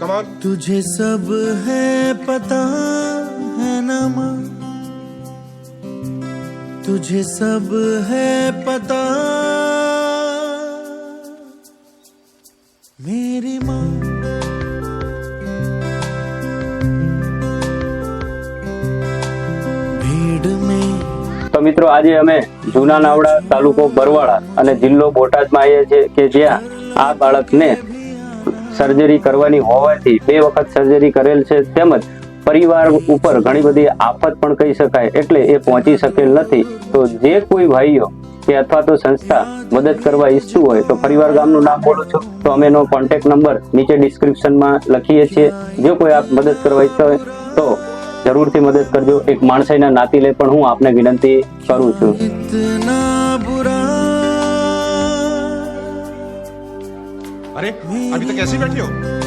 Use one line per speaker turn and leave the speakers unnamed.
Come on
तुझे सब है पता है ना माँ तुझे सब है पता मेरी माँ भीड़ में
તો મિત્રો આજે અમે જૂના નાવડા તાલુકો બરવાળા અને જિલ્લો બોટાદમાં આવીએ છીએ કે જ્યાં આ બાળકને સર્જરી કરવાની હોવાથી બે વખત સર્જરી કરેલ છે તેમજ પરિવાર ઉપર ઘણી બધી આફત પણ કહી શકાય એટલે એ પહોંચી શકેલ નથી. તો જે કોઈ ભાઈઓ કે અથવા તો સંસ્થા મદદ કરવા ઈચ્છું હોય તો પરિવાર ગામનું નામ બોલું છું. તો અમે એનો કોન્ટેક્ટ નંબર નીચે ડિસ્ક્રિપ્શનમાં લખીએ છીએ. જો કોઈ આપ મદદ કરવા ઈચ્છતા હોય તો જરૂરથી મદદ કરજો. એક માણસાઈના નાતીલે પણ હું આપને વિનંતી કરું છું.
अरे अभी तक कैसे बैठे हो